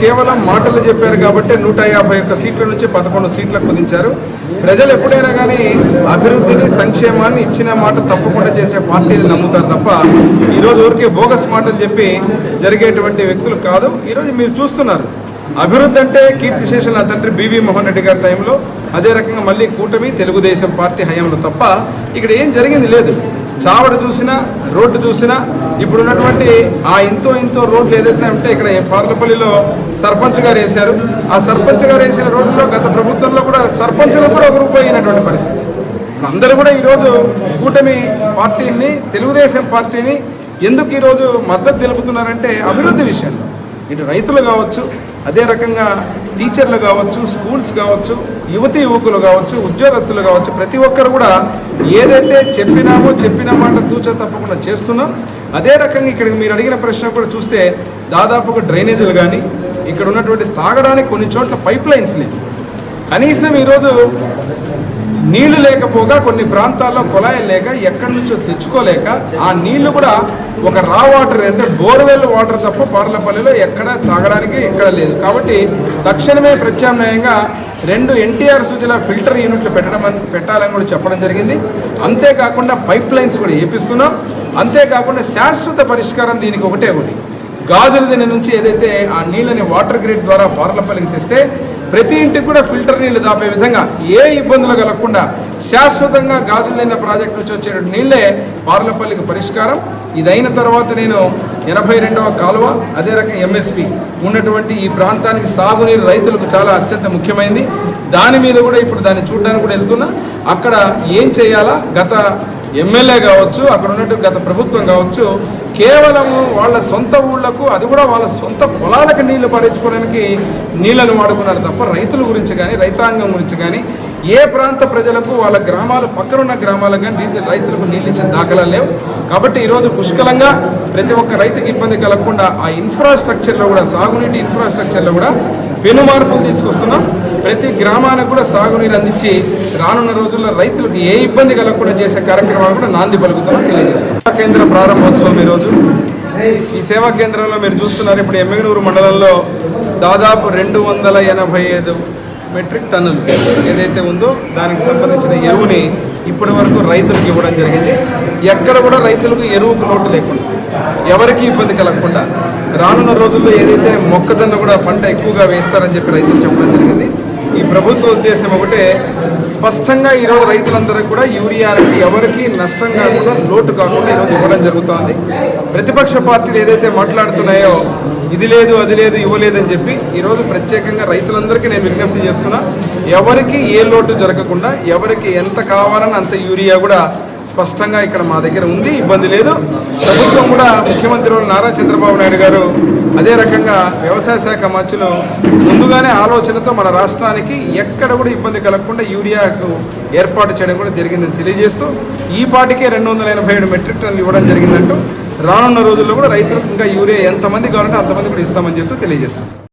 కేవలం మాటలు చెప్పారు కాబట్టి నూట యాభై ఒక్క సీట్ల నుంచి పదకొండు సీట్లకు కుదించారు. ప్రజలు ఎప్పుడైనా కానీ అభివృద్ధిని సంక్షేమాన్ని ఇచ్చిన మాట తప్పకుండా చేసే పార్టీని నమ్ముతారు తప్ప ఈరోజు ఊరికే బోగస్ మాటలు చెప్పి జరిగేటువంటి వ్యక్తులు కాదు. ఈరోజు మీరు చూస్తున్నారు. అభివృద్ధి అంటే కీర్తిశేషం నా తండ్రి బీవీ మోహన్ రెడ్డి గారి టైంలో అదే రకంగా మళ్ళీ కూటమి తెలుగుదేశం పార్టీ హయాంలో తప్ప ఇక్కడ ఏం జరిగింది లేదు. చావడ చూసినా రోడ్డు చూసినా ఇప్పుడు ఉన్నటువంటి ఆ ఇంతో ఇంతో రోడ్లు ఏదైతే ఉంటే ఇక్కడ పార్లపల్లిలో సర్పంచ్ గారు వేశారు. ఆ సర్పంచ్ గారు వేసిన రోడ్లో గత ప్రభుత్వంలో కూడా సర్పంచ్లకు కూడా ఒక రూపాయి అయినటువంటి పరిస్థితి. అందరూ కూడా ఈరోజు కూటమి పార్టీని తెలుగుదేశం పార్టీని ఎందుకు ఈరోజు మద్దతు తెలుపుతున్నారంటే అభివృద్ధి విషయంలో. ఇటు రైతులు కావచ్చు అదే రకంగా టీచర్లు కావచ్చు స్కూల్స్ కావచ్చు యువతి యువకులు కావచ్చు ఉద్యోగస్తులు కావచ్చు ప్రతి ఒక్కరు కూడా ఏదైతే చెప్పినామో చెప్పిన మాట తూచ తప్పకుండా చేస్తున్నాం. అదే రకంగా ఇక్కడ మీరు అడిగిన ప్రశ్న కూడా చూస్తే దాదాపుగా డ్రైనేజీలు కానీ ఇక్కడ ఉన్నటువంటి తాగడానికి కొన్ని చోట్ల పైప్ లైన్స్ లేవు. కనీసం ఈరోజు నీళ్ళు లేకపోగా కొన్ని ప్రాంతాల్లో కుళాయిలు లేక ఎక్కడి నుంచో తెచ్చుకోలేక ఆ నీళ్ళు కూడా ఒక రా వాటర్ అంటే బోర్వెల్ వాటర్ తప్ప పార్లపల్లిలో ఎక్కడ తాగడానికి ఎక్కడ లేదు. కాబట్టి తక్షణమే ప్రత్యామ్నాయంగా రెండు ఎన్టీఆర్ సుజల ఫిల్టర్ యూనిట్లు పెట్టడం అని- పెట్టాలని కూడా చెప్పడం జరిగింది. అంతేకాకుండా పైప్ లైన్స్ కూడా వేపిస్తున్నాం అంతేకాకుండా శాశ్వత పరిష్కారం దీనికి ఒకటే ఒకటి గాజుల దీని నుంచి ఏదైతే ఆ నీళ్ళని వాటర్ గ్రిడ్ ద్వారా పార్లపల్లికి తెస్తే ప్రతి ఇంటికి కూడా ఫిల్టర్ నీళ్ళు దాపే విధంగా ఏ ఇబ్బందులు కలగకుండా శాశ్వతంగా గాజులైన ప్రాజెక్ట్ నుంచి వచ్చే నీళ్ళే పార్లపల్లికి పరిష్కారం. ఇదైన తర్వాత నేను ఎనభై రెండవ కాలువ అదే రకం ఎంఎస్పి ఉన్నటువంటి ఈ ప్రాంతానికి సాగునీరు రైతులకు చాలా అత్యంత ముఖ్యమైనది దాని మీద కూడా ఇప్పుడు దాన్ని చూడడానికి కూడా వెళ్తున్నా. అక్కడ ఏం చేయాలా? గత ఎమ్మెల్యే కావచ్చు అక్కడ ఉన్నట్టు గత ప్రభుత్వం కావచ్చు కేవలం వాళ్ళ సొంత ఊళ్ళకు అది కూడా వాళ్ళ సొంత పొలాలకు నీళ్ళు పారించుకోవడానికి నీళ్ళను వాడుకున్నారు తప్ప రైతుల గురించి కానీ రైతాంగం గురించి కానీ ఏ ప్రాంత ప్రజలకు వాళ్ళ గ్రామాలు పక్కనున్న గ్రామాలకు కానీ రైతులకు నీళ్ళు ఇచ్చిన దాఖలా లేవు. కాబట్టి ఈరోజు పుష్కలంగా ప్రతి ఒక్క రైతుకి ఇబ్బంది కలగకుండా ఆ ఇన్ఫ్రాస్ట్రక్చర్లో కూడా సాగునీటి ఇన్ఫ్రాస్ట్రక్చర్లో కూడా పెను మార్పులు తీసుకొస్తున్నాం. ప్రతి గ్రామానికి కూడా సాగునీరు అందించి రానున్న రోజుల్లో రైతులకు ఏ ఇబ్బంది కలగకుండా చేసే కార్యక్రమాలు కూడా నాంది పలుకుతున్నాం సేవా కేంద్ర ప్రారంభోత్సవం ఈరోజు. ఈ సేవా కేంద్రంలో మీరు చూస్తున్నారు ఇప్పుడు ఎమ్మెగనూరు మండలంలో దాదాపు రెండు వందల ఎనభై ఐదు మెట్రిక్ టన్నులు ఏదైతే ఉందో దానికి సంబంధించిన ఎరువుని ఇప్పటి వరకు రైతులకు ఇవ్వడం జరిగింది. ఎక్కడ కూడా రైతులకు ఎరువుకు లోటు లేకుండా ఎవరికి ఇబ్బంది కలగకుండా రానున్న రోజుల్లో ఏదైతే మొక్కజొన్న కూడా పంట ఎక్కువగా వేస్తారని చెప్పి రైతులు చెప్పడం జరిగింది. ఈ ప్రభుత్వ ఉద్దేశం ఒకటే స్పష్టంగా ఈరోజు రైతులందరూ కూడా యూరియాలకి ఎవరికి నష్టం కాకుండా లోటు కాకుండా ఈరోజు ఇవ్వడం జరుగుతోంది. ప్రతిపక్ష పార్టీలు ఏదైతే మాట్లాడుతున్నాయో ఇది లేదు అది లేదు ఇవ్వలేదని చెప్పి ఈరోజు ప్రత్యేకంగా రైతులందరికీ నేను విజ్ఞప్తి చేస్తున్నా. ఎవరికి ఏ లోటు జరగకుండా ఎవరికి ఎంత కావాలని అంత యూరియా కూడా స్పష్టంగా ఇక్కడ మా దగ్గర ఉంది ఇబ్బంది లేదు. ప్రభుత్వం కూడా ముఖ్యమంత్రి నారా చంద్రబాబు నాయుడు గారు అదే రకంగా వ్యవసాయ శాఖ మంత్రులు ముందుగానే ఆలోచనతో మన రాష్ట్రానికి ఎక్కడ కూడా ఇబ్బంది కలగకుండా యూరియాకు ఏర్పాటు చేయడం కూడా జరిగిందని తెలియజేస్తూ ఈ పాటికే రెండు వందల ఎనభై ఏడు మెట్రిక్ టన్నులు ఇవ్వడం జరిగిందంటూ రానున్న రోజుల్లో కూడా రైతులకు ఇంకా యూరియా ఎంతమంది కావాలంటే అంతమంది కూడా ఇస్తామని చెప్తూ తెలియజేస్తాం